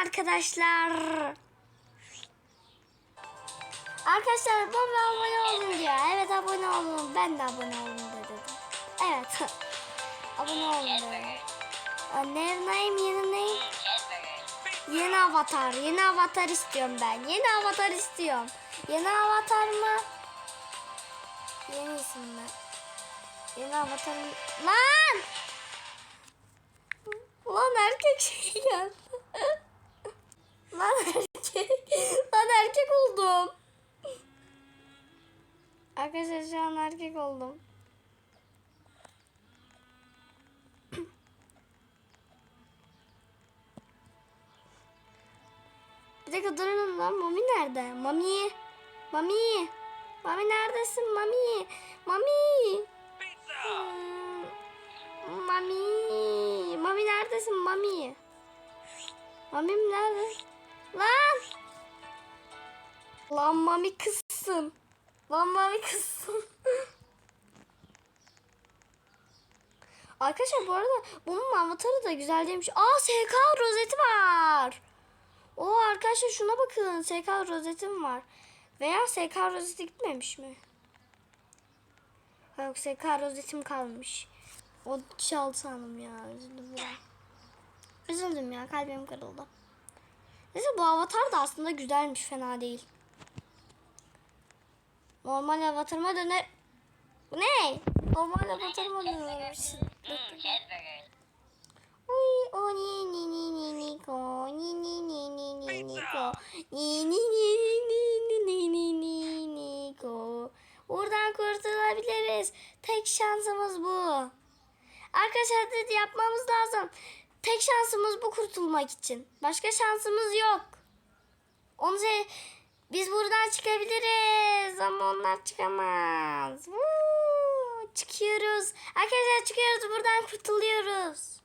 arkadaşlar. Arkadaşlar bana abone olun diyor. Evet abone olun. Ben de abone olun dedim. Evet. abone olun dedi. Aa, Ne neyim yeni neyim? Yeni avatar. Yeni avatar istiyorum ben. Yeni avatar istiyorum. Yeni avatar mı? Yeni isim mi? Yeni avatar mı? Lan! Lan erkek şey geldi. Lan erkek. Lan erkek oldum. Arkadaşlar şu an erkek oldum. Bir dakika durun lan Mami nerede? Mami. Mami. Mami neredesin Mami? Mami. Hmm, Mami. Mami neredesin Mami? Mami'm nerede? Lan. Mami kızsın. Lan Mami kızsın. Arkadaşlar bu arada bunun avatarı da güzel demiş. Aa SK rozeti var. O arkadaşlar şuna bakın. SK rozetim var. Veya SK rozeti gitmemiş mi? Yok SK rozetim kalmış. O çaldı sandım ya. Üzüldüm ya. Üzüldüm ya. Kalbim kırıldı. Neyse bu avatar da aslında güzelmiş. Fena değil. Normal avatarıma döner... Bu ne? Normal avatarıma döner. Uy, o ni ni ni ni ni ko ni ni ni ni ni ni ko ni ni ni ni ni ni ni ni ni ko Buradan kurtulabiliriz. Tek şansımız bu. Arkadaşlar hadi yapmamız lazım. Tek şansımız bu kurtulmak için. Başka şansımız yok. Onu biz buradan çıkabiliriz ama onlar çıkamaz. Woo! Çıkıyoruz. Arkadaşlar çıkıyoruz buradan kurtuluyoruz.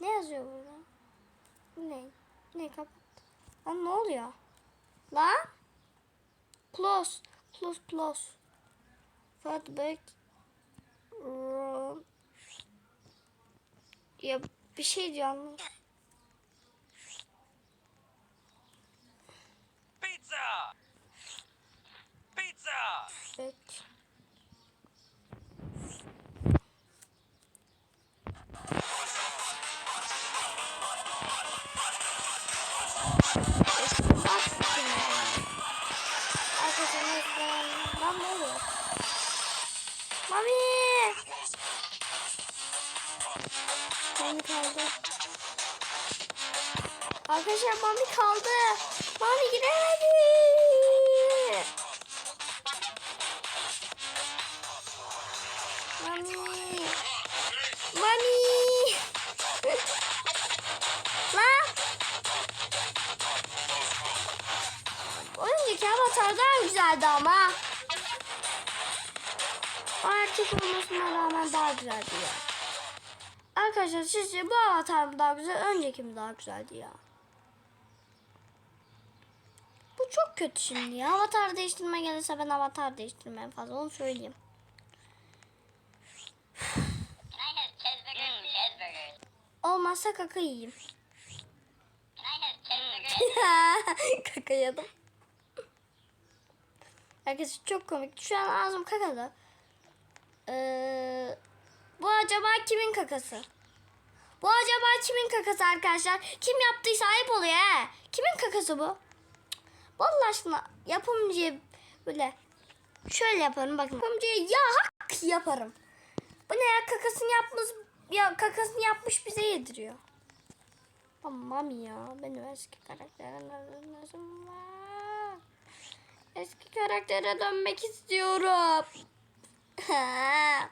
Ne yazıyor burada? Bu ne? Ne kapat? Lan ne oluyor? Lan? Close. Close close. Room. Ya bir şey diyor anlamadım. Arkadaşlar Mami kaldı. Mami gidemedi. Mami. Mami. Lan. Önceki avatardan güzeldi ama. O erkek olmasına rağmen daha güzeldi ya. Arkadaşlar sizce bu avatar mı daha güzel, önceki mi daha güzeldi ya? Bu çok kötü şimdi ya. Avatar değiştirme gelirse ben avatar değiştirmem fazla onu söyleyeyim. Cheeseburgers. Olmazsa kaka yiyeyim. Cheeseburgers? kaka yedim. Arkadaşlar çok komik. Şu an ağzım kakalı. Ee, bu acaba kimin kakası? Bu acaba kimin kakası arkadaşlar? Kim yaptıysa ayıp oluyor he. Kimin kakası bu? Vallahi aşkına yapımcıya böyle şöyle yaparım bakın. Yapımcıya ya hak yaparım. Bu ne ya kakasını yapmış ya kakasını yapmış bize yediriyor. Tamam ya benim eski karakterim lazım var. Eski karaktere dönmek istiyorum.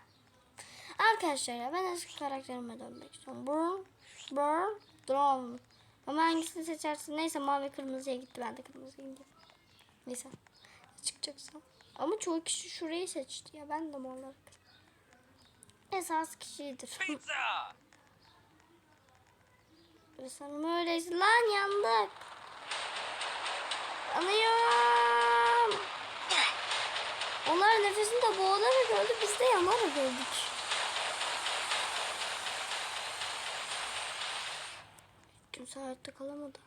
Arkadaşlar ben eski karakterime dönmek istiyorum. Burn, burn, drone. Ama hangisini seçersin? Neyse mavi kırmızıya gitti. Ben de kırmızıya gidiyorum. Neyse. Çıkacaksa. Ama çoğu kişi şurayı seçti ya. Ben de mi olarak. Esas kişidir. Pizza! Sanırım öyleyse. Lan yandık. Yanıyorum. Onlar nefesinde boğularak öldü. Biz de yanarak öldük. Kimse hayatta kalamadı.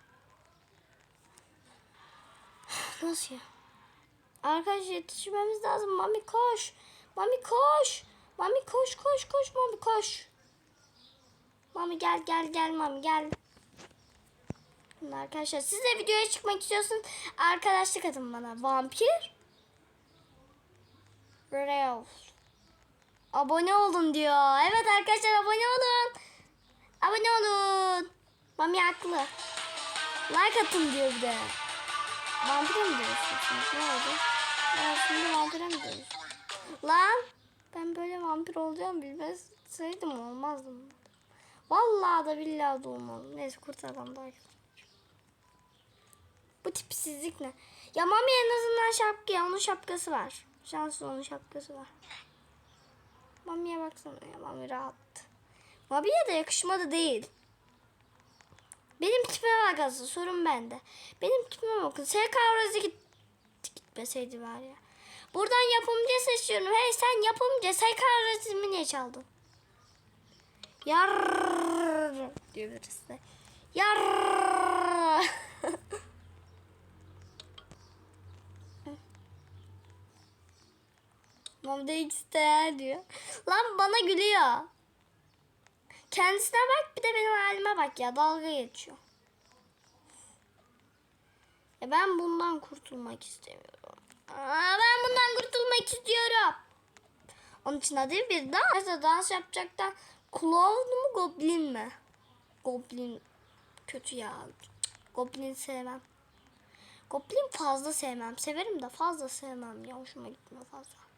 Nasıl ya? Arkadaşlar yetişmemiz lazım. Mami koş. Mami koş. Mami koş koş koş Mami koş. Mami gel gel gel Mami gel. Arkadaşlar siz de videoya çıkmak istiyorsanız arkadaşlık atın bana. Vampir. Real. Abone olun diyor. Evet arkadaşlar abone olun. Abone olun. Mami haklı. Like atın diyor bir de. Vampire mi diyorsunuz? Ne oldu? Ya şimdi vampire mi diyorsunuz? Lan ben böyle vampir olacağım bilmezseydim olmazdım. Vallahi da billahi da olmazdım. Neyse kurtaralım daha güzel. Bu tipsizlik ne? Ya Mami en azından şapka ya. Onun şapkası var. Şanslı onun şapkası var. Mami'ye baksana ya. Mami rahat. Mami'ye de yakışmadı değil. Benim bak aslında. Sorun bende. Benim tipime bakın. SK orası git, gitmeseydi var ya. Buradan yapımcı seçiyorum. Hey sen yapımcı. SK resmi niye çaldın? Yar diyor birisi de. Yar. Mamda ister diyor. Lan bana gülüyor. Kendisine bak bir de benim halime bak ya dalga geçiyor. Ya ben bundan kurtulmak istemiyorum. Aa, ben bundan kurtulmak istiyorum. Onun için adı bir dans. Mesela dans yapacaktan clown mu goblin mi? Goblin kötü ya. Goblin sevmem. Goblin fazla sevmem. Severim de fazla sevmem ya. Hoşuma gitmiyor fazla.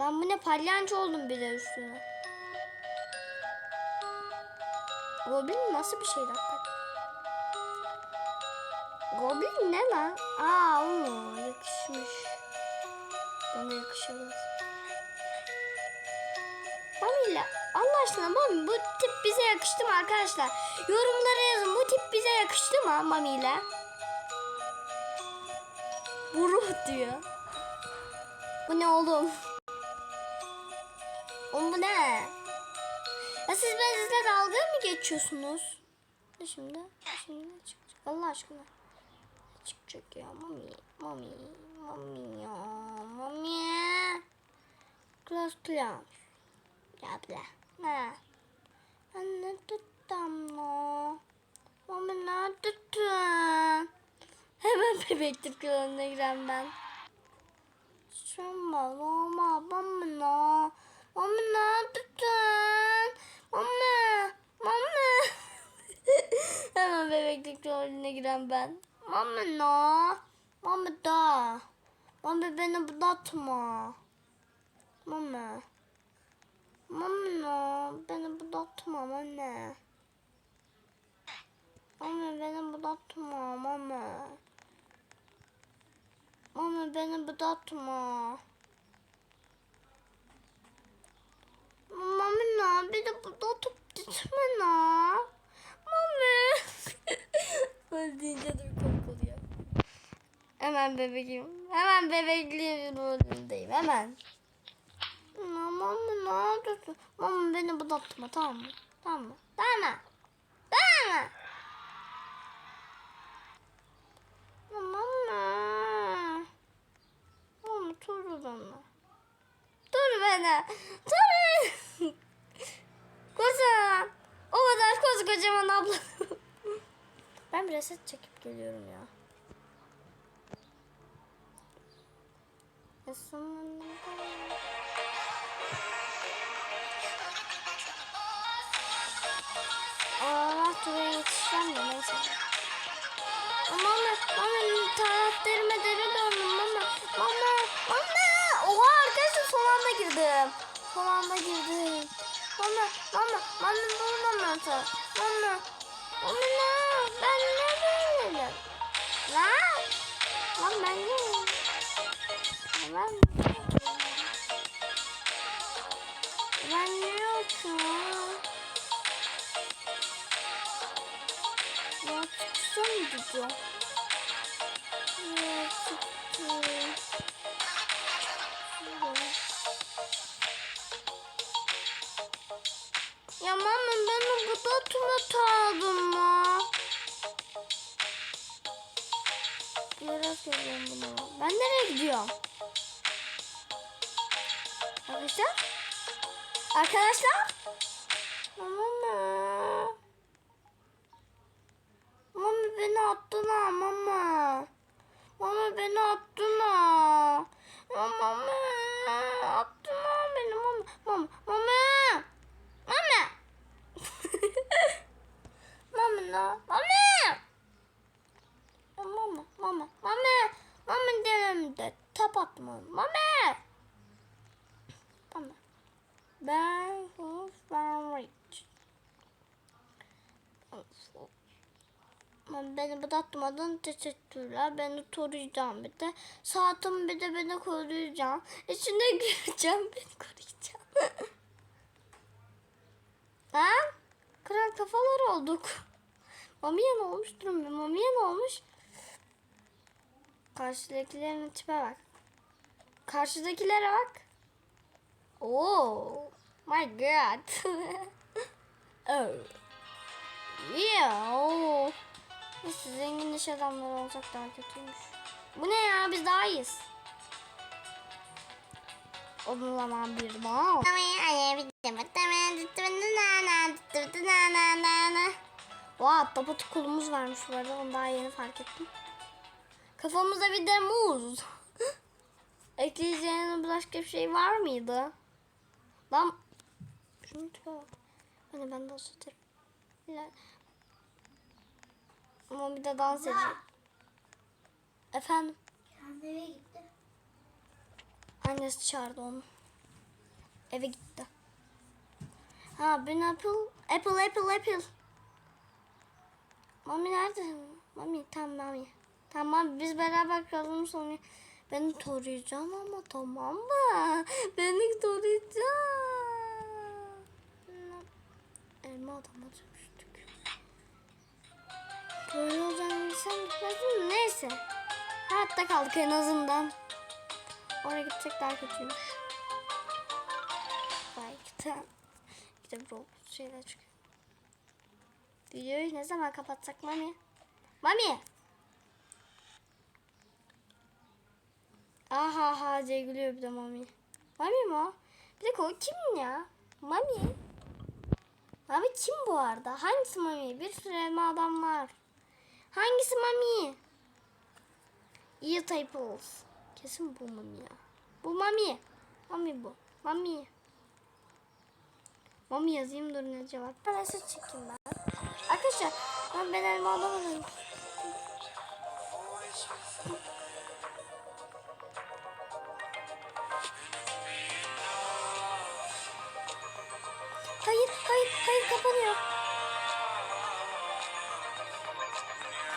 Lan bu ne palyanço oldum bir de üstüne. Goblin nasıl bir şey hakikaten? Goblin ne lan? Aa o? Yakışmış. Bana yakışamaz. Mami ile Allah aşkına Mami bu tip bize yakıştı mı arkadaşlar? Yorumlara yazın bu tip bize yakıştı mı Mami ile? Bu ruh diyor. Bu ne oğlum? Ne? Ya siz ben sizle dalga mı geçiyorsunuz? Şimdi? Şimdi çıkacak? Allah aşkına. Çıkacak ya? Mami, mami, mami ya, mami. Klas klas. Ya bile. Ne? Anne tuttum no. Mami ne tuttun? Hemen bebeklik yoluna giren ben. Şamba, mama, mama, no. Mama ne tuttun? Mama, mama. Hemen bebeklik rolüne giren ben. Mama no. Mama da. Mama beni budatma. Mama. Mama no. Beni budatma anne. Mama beni budatma mama. Mama beni budatma. Mami ne? Bir de burada oturup gitme ne? Mami. Böyle deyince de bir oluyor. Hemen bebeğim. Hemen bebekliğin rolündeyim. Hemen. Mami ne yapıyorsun? Mami beni budatma tamam mı? Tamam mı? Tamam mı? Tamam mı? Mami. Mami dur bana. Dur beni. Kocaman. O kadar koskocaman abla. ben bir reset çekip geliyorum ya. Allah buraya yetişeceğim de neyse. Mama, mama taraflarıma deri döndüm girdim. Son anda girdim. Mama, mama, mama bulmaması. Mama, mama ne? Ben ne böyleyim? Lan? Lan ne? Ben Ben ne yapıyorum? Ya çıksa mı gidiyor? Otomat aldım mı? Biraz görüyorum bunu. Ben nereye gidiyorum? Arkadaşlar? Arkadaşlar? Mama. Mama beni attın ha mama. Mama beni attın ha. Mama attın ha beni. Mama. Mama. Mama. Ne? Mama. Mama. Mama. Mama. Mama derim de tap atma. Mama. Mama. Ben ben rich. Ben beni bırakmadın teşekkürler. Beni koruyacağım bir de. Saatim bir de beni koruyacağım. İçine gireceğim beni koruyacağım. ha? Kıran kafalar olduk. Mamiye ne olmuş? Durun bir mamiye ne olmuş? Karşıdakilerin tipe bak. Karşıdakilere bak. Oh my god. oh. Yeah. Oh. Neyse zengin iş adamları olacak daha kötüymüş. Bu ne ya biz daha iyiyiz. O zaman bir mal. Vay tapatı kolumuz varmış bu arada onu daha yeni fark ettim. Kafamızda bir de muz. Ekleyeceğiniz başka bir şey var mıydı? Lan şunu bak. Hani ben de ısıtırım. La- Ama bir de dans edecek. Efendim? Nereye gitti? Annesi çağırdı onu. Eve gitti. Ha ben Apple. Apple Apple Apple. Mami nerede? Mami tamam Mami. Tamam biz beraber kalalım sonra. Beni toruyacağım ama tamam mı? Beni toruyacağım. Elma adama dönüştük. Böyle olacağını bilsem gitmezdim. Neyse. Hayatta kaldık en azından. Oraya gitsek daha kötüymüş. Belki de Roblox şeyler çıkıyor. Videoyu ne zaman kapatsak Mami? Mami! Aha ha diye gülüyor bir de Mami. Mami mi o? Bir dakika o kim ya? Mami. Mami kim bu arada? Hangisi Mami? Bir sürü elma adam var. Hangisi Mami? İyi Typles. Kesin bu Mami ya. Bu Mami. Mami bu. Mami. Mami yazayım dur ne cevap. Mesaj çekeyim ben. Arkadaşlar ben ben elma alamadım. Hayır, hayır, hayır kapanıyor.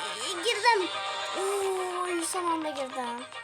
Ee, girdim. Oo, son anda girdim.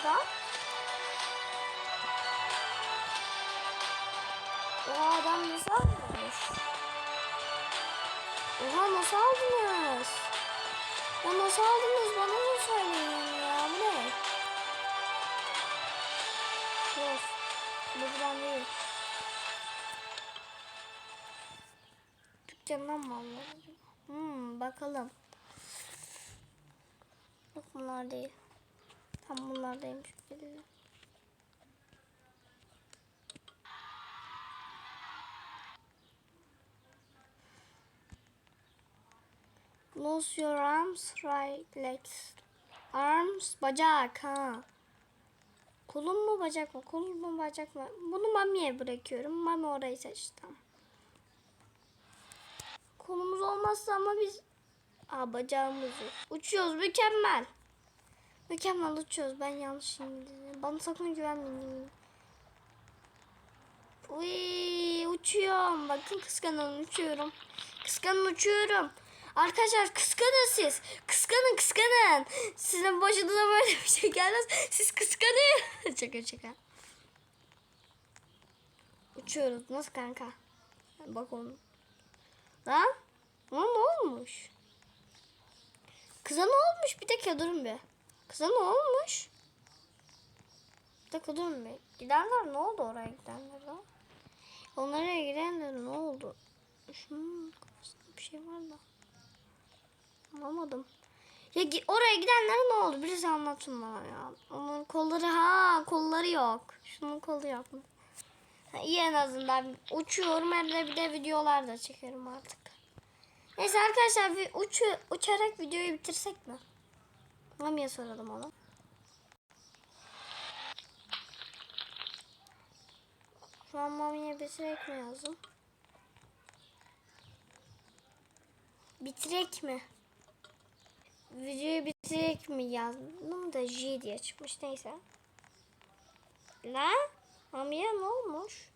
Nasıl olmuş adam? Nasıl almış? Oha nasıl aldınız? Ya nasıl aldınız? Bana da söyleyin ya. Bu ne? Yok. Bu buradan değil. Dükkandan mı alınır? Hmm, bakalım. Yok bunlar değil. Tam bunlar değilmiş belli. Close your arms, right legs. Arms, bacak ha. Kolum mu bacak mı? Kolum mu bacak mı? Bunu Mami'ye bırakıyorum. Mami orayı seçti. Kolumuz olmazsa ama biz... Aa bacağımız. Uçuyoruz mükemmel. Mükemmel uçuyoruz. Ben yanlış şimdi. Bana sakın güvenmeyin. Uy, uçuyorum. Bakın kıskanın uçuyorum. Kıskanın uçuyorum. Arkadaşlar kıskanın siz. Kıskanın kıskanın. Sizin başınıza böyle bir şey gelmez. Siz kıskanın. şaka şaka. Uçuyoruz. Nasıl kanka? Bak onu. Lan? Lan ne olmuş? Kıza ne olmuş? Bir dakika durun bir. Kıza ne olmuş? Bir dakika durun bir. Gidenler ne oldu oraya gidenler ha? Onlara gidenler ne oldu? Şunun kafasında bir şey var da. Anlamadım. Ya oraya gidenler ne oldu? Birisi anlatsın bana ya. Onun kolları ha kolları yok. Şunun kolu yok? Ha, iyi en azından uçuyorum hem de bir de videolar da çekiyorum artık. Neyse arkadaşlar bir uçu, uçarak videoyu bitirsek mi? Mami'ye soralım onu. Şu an Mami'ye bitirek mi yazdım? Bitirek mi? Videoyu bitirek mi yazdım da J diye çıkmış neyse. La? Mami'ye ne olmuş?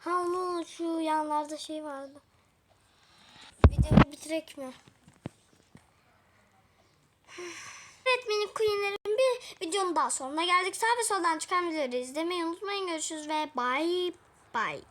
Ha onun şu yanlarda şey vardı. Videoyu bitirek mi? Evet minik queenlerin bir videonun daha sonuna geldik. Sağ ve soldan çıkan videoları izlemeyi unutmayın. Görüşürüz ve bye bye.